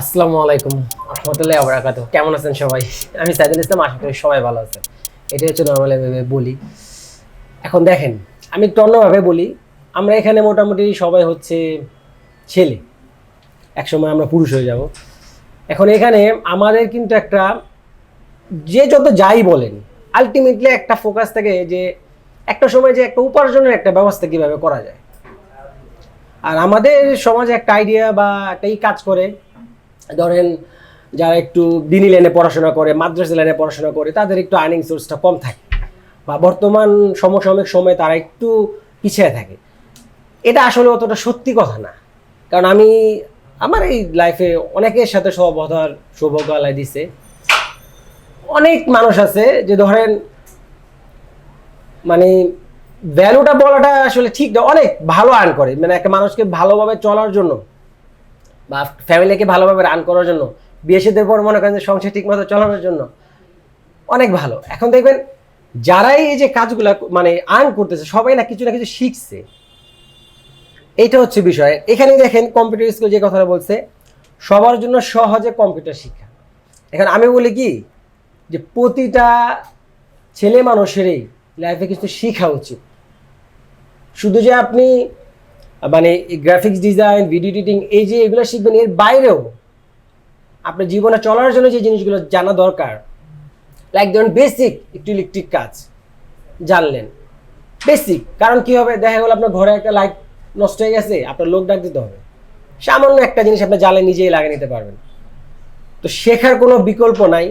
আসসালামু আলাইকুম রহমতুল্লাহ আবরাকাত কেমন আছেন সবাই? আমি সাইদুল ইসলাম, আশা করি সবাই ভালো আছেন। এটা হচ্ছে নর্মাল বলি। এখন দেখেন, আমি একটু অন্যভাবে বলি। আমরা এখানে মোটামুটি সবাই হচ্ছে ছেলে। একসময় আমরা পুরুষ হয়ে যাব। এখন এখানে আমাদের কিন্তু একটা, যে যত যাই বলেন আলটিমেটলি একটা ফোকাস থাকে যে একটা সময় যে একটা উপার্জনের একটা ব্যবস্থা কীভাবে করা যায়। আর আমাদের সমাজে একটা আইডিয়া বা একটাই কাজ করে ধরেন যারা একটু দিনী লাইনে পড়াশোনা করে, মাদ্রাসা লাইনে পড়াশোনা করে, তাদের একটু আর্নিং সোর্সটা কম থাকে। বা বর্তমান সমসাময়িক সময়ে তারা একটু পিছিয়ে থাকে। এটা আসলে অতটা সত্যি কথা না। কারণ আমি, আমার এই লাইফে অনেকের সাথে সহবত হওয়ার সৌভাগ্য আল্লাহ দিছে। অনেক মানুষ আছে যে ধরেন মানে ভ্যালুটা বলাটা আসলে ঠিক না, অনেক ভালো আর্ন করে। মানে একটা মানুষকে ভালোভাবে চলার জন্য বা ফ্যামিলিকে ভালোভাবে রান করার জন্য সাথে পর মনে করেন যে সংসার ঠিক মতো চালানোর জন্য অনেক ভালো। এখন দেখবেন যারাই এই যে কাজগুলা মানে আর্ন করতেছে, সবাই না কিছু না কিছু শিখছে। এইটা হচ্ছে বিষয়। এখানে দেখেন কম্পিউটার স্কুল যে কথাটা বলছে, সবার জন্য সহজে কম্পিউটার শিক্ষা। এখন আমি বলি কি, যে প্রতিটা ছেলে মানুষেরই লাইফে কিছু শেখা উচিত। শুধু যে আপনি মানে গ্রাফিক্স ডিজাইন ভিডিও এডিটিং এই যে এগুলো শিখবেন, এর বাইরেও আপনার জীবনে চলার জন্য যে জিনিসগুলো জানা দরকার লাইক ধরুন বেসিক একটু ইলেকট্রিক কাজ, জানলেন। বেসিক কারণ কি হবে? দেখা গেল আপনার ঘরে একটা লাইট নষ্ট হয়ে গেছে, আপনার লোক ডাক দিতে হবে। সামান্য একটা জিনিস আপনি জালে নিজেই লাগিয়ে নিতে পারবেন। তো শেখার কোনো বিকল্প নাই।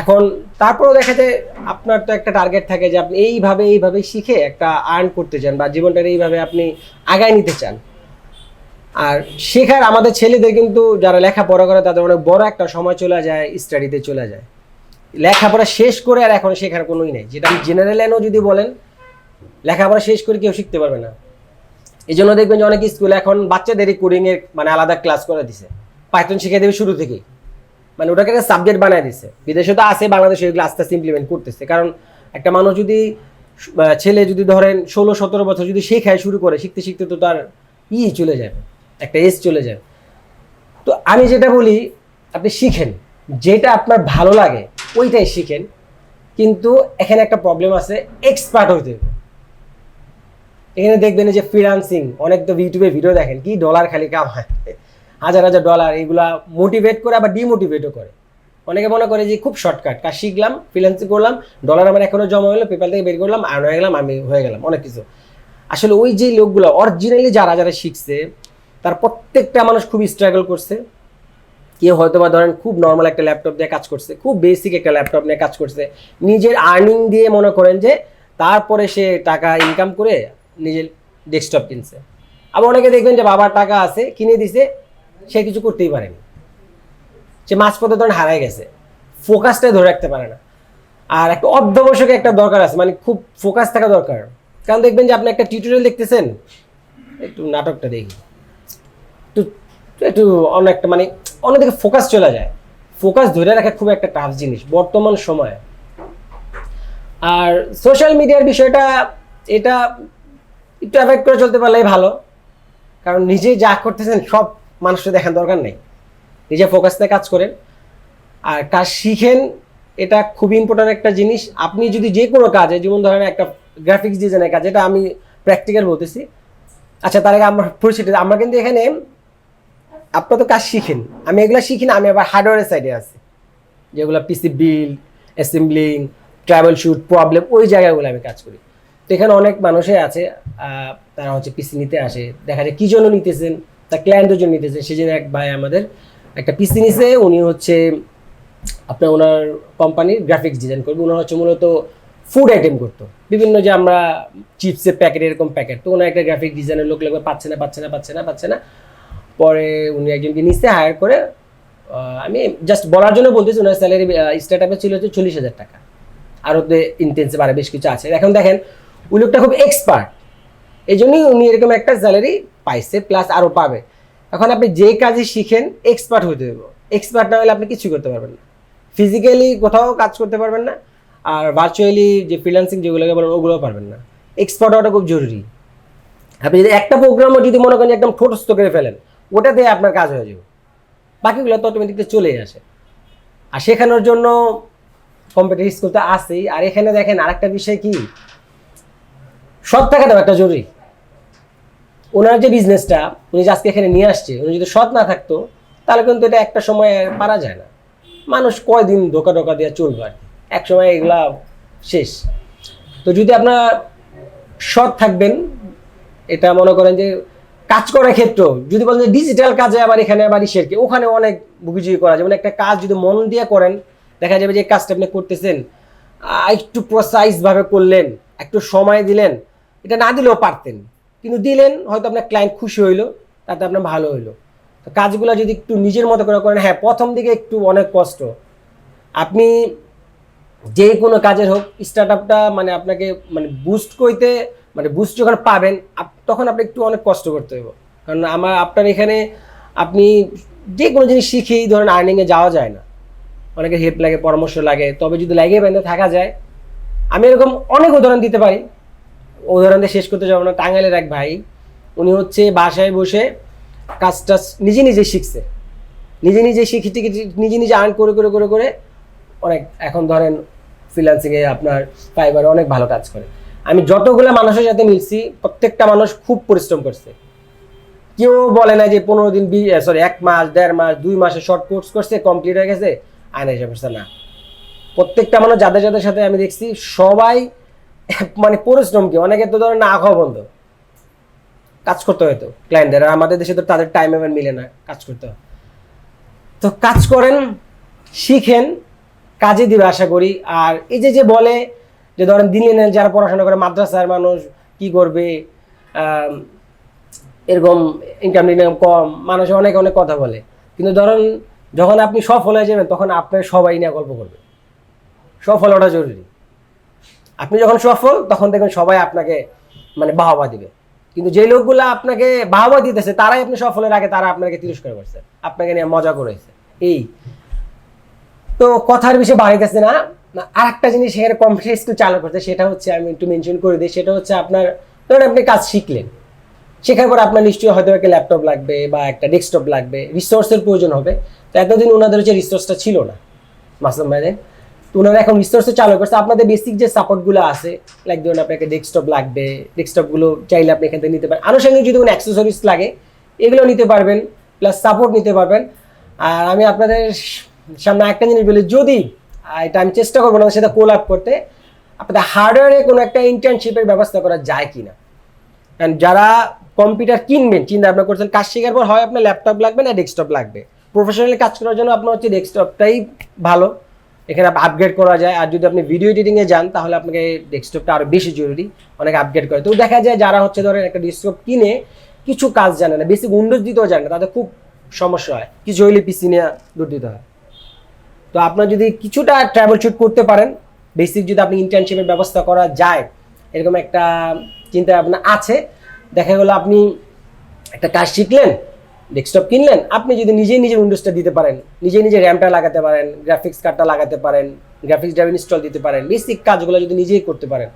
এখন তারপরেও দেখা যায় আপনার তো একটা টার্গেট থাকে যে আপনি এইভাবে এইভাবে শিখে একটা আর্ন করতে চান বা জীবনটার এইভাবে আপনি আগায় নিতে চান। আর শেখার আমাদের ছেলেদের কিন্তু যারা লেখাপড়া করে তাদের অনেক বড় একটা সময় চলে যায় স্টাডিতে চলে যায়। লেখাপড়া শেষ করে আর এখন শেখার কোনোই নেই। যেটা আপনি জেনারেল লাইনেও যদি বলেন, লেখাপড়া শেষ করে কেউ শিখতে পারবে না। এই জন্য দেখবেন যে অনেক স্কুলে এখন বাচ্চাদেরই কোডিংয়ের মানে আলাদা ক্লাস করে দিছে। পাইথন শিখিয়ে দেবে শুরু থেকেই। মানে ওটাকে একটা সাবজেক্ট বানায় দিছে। বিদেশে তো আছে, বাংলাদেশে এগুলো আস্তে আস্তে ইমপ্লিমেন্ট করতেছে। কারণ একটা মানুষ যদি ছেলে যদি ধরেন ষোলো, সতেরো বছর যদি শেখায় শুরু করে, শিখতে শিখতে তো তার ই চলে যাবে, একটা এজ চলে যাবে। তো আমি যেটা বলি, আপনি শিখেন। যেটা আপনার ভালো লাগে, ওইটাই শিখেন। কিন্তু এখানে একটা প্রবলেম আছে এক্সপার্ট হইতে এখানে দেখবেন যে ফ্রিলান্সিং অনেক তো ইউটিউবে ভিডিও দেখেন, কি ডলার খালি কাম কামায়। হাজার হাজার ডলার এগুলা মোটিভেট করে আবার ডিমোটিভেটও করে। অনেকে মনে করে যে খুব শর্টকাট কাজ শিখলাম ফ্রিল্যান্সিং করলাম ডলার আমার এখনও জমা হলো পেপাল থেকে বের করলাম আর হয়ে গেলাম, আমি হয়ে গেলাম, অনেক কিছু। আসলে ওই যে লোকগুলো অরিজিনালি যারা যারা শিখছে, তার প্রত্যেকটা মানুষ খুব স্ট্রাগল করছে। কেউ হয়তো বা ধরেন খুব নর্মাল একটা ল্যাপটপ দিয়ে কাজ করছে, খুব বেসিক একটা ল্যাপটপ নিয়ে কাজ করছে। নিজের আর্নিং দিয়ে মনে করেন যে তারপরে সে টাকা ইনকাম করে নিজের ডেস্কটপ কিনছে। আবার অনেকে দেখবেন যে বাবার টাকা আছে, কিনে দিছে সে কিছু করতেই পারেনি। সে মাঝপথে ধরেন হারাই গেছে। ফোকাসটাই ধরে রাখতে পারে না। আর একটা অধ্যবসায়ক একটা দরকার আছে মানে খুব ফোকাস থাকা দরকার। কারণ দেখবেন যে আপনি একটা টিউটোরিয়াল দেখতেছেন, একটু নাটকটা দেখি। একটু একটু অনেকটা মানে অন্যদিকে ফোকাস চলে যায়। ফোকাস ধরে রাখা খুব একটা টাফ জিনিস, বর্তমান সময়ে। আর সোশ্যাল মিডিয়ার বিষয়টা, এটা একটু অ্যাভয়েড করে চলতে পারলেই ভালো। কারণ নিজে যা করতেছেন সব মানুষের দেখার দরকার নেই। নিজে ফোকাস দিয়ে কাজ করেন। আর কাজ শিখেন, এটা খুবই ইম্পর্ট্যান্ট একটা জিনিস। আপনি যদি যে কোনো কাজে, যেমন ধরেন একটা গ্রাফিক্স ডিজাইনের কাজ এটা আমি প্র্যাকটিক্যাল বলতেছি। আচ্ছা তার আগে আমরা পরিচিত, আমরা কিন্তু এখানে আপনার তো কাজ শিখেন। আমি এগুলো শিখি না, আমি আবার হার্ডওয়্যারের সাইডে আছি। যেগুলো PC build assembling travel shoot problem ওই জায়গাগুলো আমি কাজ করি। তো এখানে অনেক মানুষই আছে তারা হচ্ছে পিসি নিতে আসে। দেখা যায় কী জন্য নিতেছেন? তার ক্লায়েন্টের জন্য নিতেছেন সেজন্য এক ভাই আমাদের একটা পিসি নিছে, উনি হচ্ছে আপনার ওনার কোম্পানির গ্রাফিক্স ডিজাইন করবে। ওনার হচ্ছে মূলত ফুড আইটেম করতো। বিভিন্ন যে আমরা চিপসের প্যাকেট এরকম প্যাকেট তো ওনার একটা গ্রাফিক ডিজাইনের লোক লাগবে, পাচ্ছে না পাচ্ছে না পাচ্ছে না পাচ্ছে না। পরে উনি একজনকে নিচে হায়ার করে আমি জাস্ট বলার জন্য বলতেছি, ওনার স্যালারি স্টার্ট আপে ছিল হচ্ছে চল্লিশ হাজার টাকা। আর ওতে ইন্টেন্সিভ আরও বেশ কিছু আছে। এখন দেখেন, ওই লোকটা খুব এক্সপার্ট এই জন্যই উনি এরকম একটা স্যালারি পাইছে প্লাস আরও পাবে। এখন আপনি যে কাজে শিখেন এক্সপার্ট হতে হবে এক্সপার্ট না হলে আপনি কিছু করতে পারবেন না। ফিজিক্যালি কোথাও কাজ করতে পারবেন না, আর ভার্চুয়ালি যে ফ্রিল্যান্সিং যেগুলোকে বলেন, ওগুলোও পারবেন না। এক্সপার্ট হওয়াটা খুব জরুরি। আপনি যদি একটা প্রোগ্রামও যদি মনে করেন একদম ঠোঁটস্থ করে ফেলেন, ওটা দিয়ে আপনার কাজ হয়ে যাবে। বাকিগুলো তো অটোমেটিকলি চলেই আসে। আর শেখানোর জন্য কম্পিউটার স্কুল তো আছেই। আর এখানে দেখেন আরেকটা বিষয় কি? সৎ থাকাটাও একটা জরুরি। ওনার যে বিজনেসটা উনি যে আজকে এখানে নিয়ে আসছে, উনি যদি সৎ না থাকতো, তাহলে কিন্তু এটা একটা সময় পারা যায় না। মানুষ কয়দিন ধোকা ধোকা দিয়ে চলবে আর এক সময় এগুলা শেষ। তো যদি আপনার সৎ থাকবেন, এটা মনে করেন যে কাজ করার ক্ষেত্রেও যদি বলেন যে ডিজিটাল কাজে আবার এখানে আবার ইসের কি, ওখানে অনেক বুঝিয়ে করা যায়। যেমন একটা কাজ যদি মন দিয়ে করেন, দেখা যাবে যে কাজটা আপনি করতেছেন একটু প্রসাইজ ভাবে করলেন, একটু সময় দিলেন, এটা না দিলেও পারতেন। কিন্তু দিলেন, হয়তো আপনার ক্লায়েন্ট খুশি হইল, তাতে আপনার ভালো হইল। তো কাজগুলো যদি একটু নিজের মতো করে করেন হ্যাঁ প্রথম দিকে একটু অনেক কষ্ট। আপনি যে কোনো কাজের হোক স্টার্ট আপটা মানে আপনাকে মানে বুস্ট করতে মানে বুস্ট যখন পাবেন তখন আপনি একটু অনেক কষ্ট করতে হবে কারণ আমার, আপনার এখানে আপনি যে কোনো জিনিস শিখেই ধরেন আর্নিংয়ে যাওয়া যায় না। অনেকের হেল্প লাগে, পরামর্শ লাগে, তবে যদি লাগে বেঁধে থাকা যায়, আমি এরকম অনেক উদাহরণ দিতে পারি। উদাহরণ শেষ করতে যাব না, টাঙ্গাইলের এক ভাই, উনি হচ্ছে বাসায় বসে কাজটা নিজে নিজে শিখছে। নিজে নিজে শিখে নিজে নিজে আর্ন করে করে করে করে অনেক, এখন ধরেন ফ্রিল্যান্সিংয়ে আপনার ফাইবারে অনেক ভালো কাজ করে। আমি যতগুলো মানুষের সাথে মিলছি, প্রত্যেকটা মানুষ খুব পরিশ্রম করছে। কেউ বলে না যে পনেরো দিন সরি এক মাস, দেড় মাস, দুই মাসে শর্ট কোর্স করছে কমপ্লিট হয়ে গেছে আয়না হিসাব না। প্রত্যেকটা মানুষ যাদের যাদের সাথে আমি দেখছি, সবাই মানে পরিশ্রম কি অনেকে তো ধরেন না খাওয়া বন্ধ। কাজ করতে হয়তো ক্লায়েন্টদের আর আমাদের দেশে তো তাদের টাইম এবার মিলে না কাজ করতে। হয় তো কাজ করেন, শিখেন, কাজে দিবে আশা করি। আর এই যে যে বলে যে ধরেন দিনে নেন যারা পড়াশোনা করে, মাদ্রাসার মানুষ কি করবে এরকম ইনকাম ইনকাম কম, মানুষ অনেক অনেক কথা বলে। কিন্তু ধরেন যখন আপনি সফল হয়ে যাবেন, তখন আপনার সবাই নিয়ে গল্প করবে। সফল হওয়াটা জরুরি। আপনি যখন সফল, তখন দেখবেন সবাই আপনাকে মানে বাহবা দিবে। কিন্তু যে লোকগুলো আপনাকে বাহবা দিতেছে, তারাই আপনি সফলের আগে তারা আপনাকে তিরস্কার করছে, আপনাকে নিয়ে মজা করেছে। এই। তো কথার বিষয়ে বাড়িতেছে না। আর একটা জিনিস সেখানে কম্পিউটার স্কিল চালু করতে সেটা হচ্ছে আমি একটু মেনশন করে দিই, সেটা হচ্ছে আপনার, ধরুন আপনি কাজ শিখলেন। শেখার পর আপনার নিশ্চয়ই হয়তো একটা ল্যাপটপ লাগবে বা একটা ডেস্কটপ লাগবে রিসোর্সের প্রয়োজন হবে। তো এতদিন ওনাদের হচ্ছে রিসোর্সটা ছিল না। মাসুম ভাইদের। তো ওনারা এখন রিসোর্সে চালু করছে। আপনাদের বেসিক যে সাপোর্টগুলো আছে লাইক ধরুন আপনাকে ডেস্কটপ লাগবে ডেস্কটপগুলো চাইলে আপনি এখান থেকে নিতে পারেন। আনুষঙ্গিক যদি কোনো অ্যাক্সেসরিজ লাগে, এগুলো নিতে পারবেন প্লাস সাপোর্ট নিতে পারবেন। আর আমি আপনাদের সামনে একটা জিনিস বলি, যদি এটা আমি চেষ্টা করব না সেটা কোল আপ করতে, আপনাদের হার্ডওয়্যারে কোনো একটা ইন্টার্নশিপের ব্যবস্থা করা যায় কিনা? কারণ যারা কম্পিউটার কিনবেন, চিন্তা ভাবনা করছেন, কাজ শেখার পর হয় আপনার ল্যাপটপ লাগবে না ডেস্কটপ লাগবে। প্রফেশনালি কাজ করার জন্য আপনার হচ্ছে ডেস্কটপটাই ভালো। এখানে আপগ্রেড করা যায়। আর যদি আপনি ভিডিও এডিটিংয়ে যান, তাহলে আপনাকে ডেস্কটপটা আরও বেশি জরুরি, অনেক আপগ্রেড করে। তো দেখা যায় যারা হচ্ছে ধরেন একটা ডেস্কটপ কিনে কিছু কাজ জানে না বেসিক উইন্ডোজ দিতেও জানে না, তাদের খুব সমস্যা হয়। কিছু হইলে পিসি নিয়ে দূর দিতে হয়। তো আপনার যদি কিছুটা ট্রাভেল শুট করতে পারেন বেসিক যদি আপনি ইন্টার্নশিপের ব্যবস্থা করা যায়, এরকম একটা চিন্তা ভাবনা আছে। দেখা গেলো আপনি একটা কাজ শিখলেন ডেস্কটপ কিনলেন, আপনি যদি নিজেই নিজের উইন্ডোজটা দিতে পারেন, নিজে নিজে র্যামটা লাগাতে পারেন গ্রাফিক্স কার্ডটা লাগাতে পারেন গ্রাফিক্স ড্রাইভ ইনস্টল দিতে পারেন বেসিক কাজগুলো যদি নিজেই করতে পারেন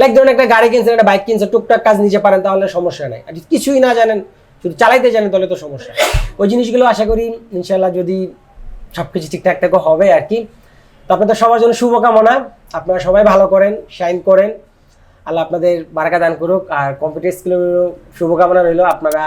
লাইক ধরুন একটা গাড়ি কিনছেন, একটা বাইক কিনছেন, টুকটাক কাজ নিজে পারেন, তাহলে সমস্যা নাই। আর কিছুই না জানেন, শুধু চালাইতে জানেন, তাহলে তো সমস্যা ওই জিনিসগুলো আশা করি ইনশাল্লাহ যদি সব কিছু ঠিকঠাক হবে আর কি। তো আপনাদের সবার জন্য শুভকামনা। আপনারা সবাই ভালো করেন শাইন করেন। আল্লাহ আপনাদের বারাকা দান করুক। আর কম্পিউটার স্কুলেরও শুভকামনা রইল। আপনারা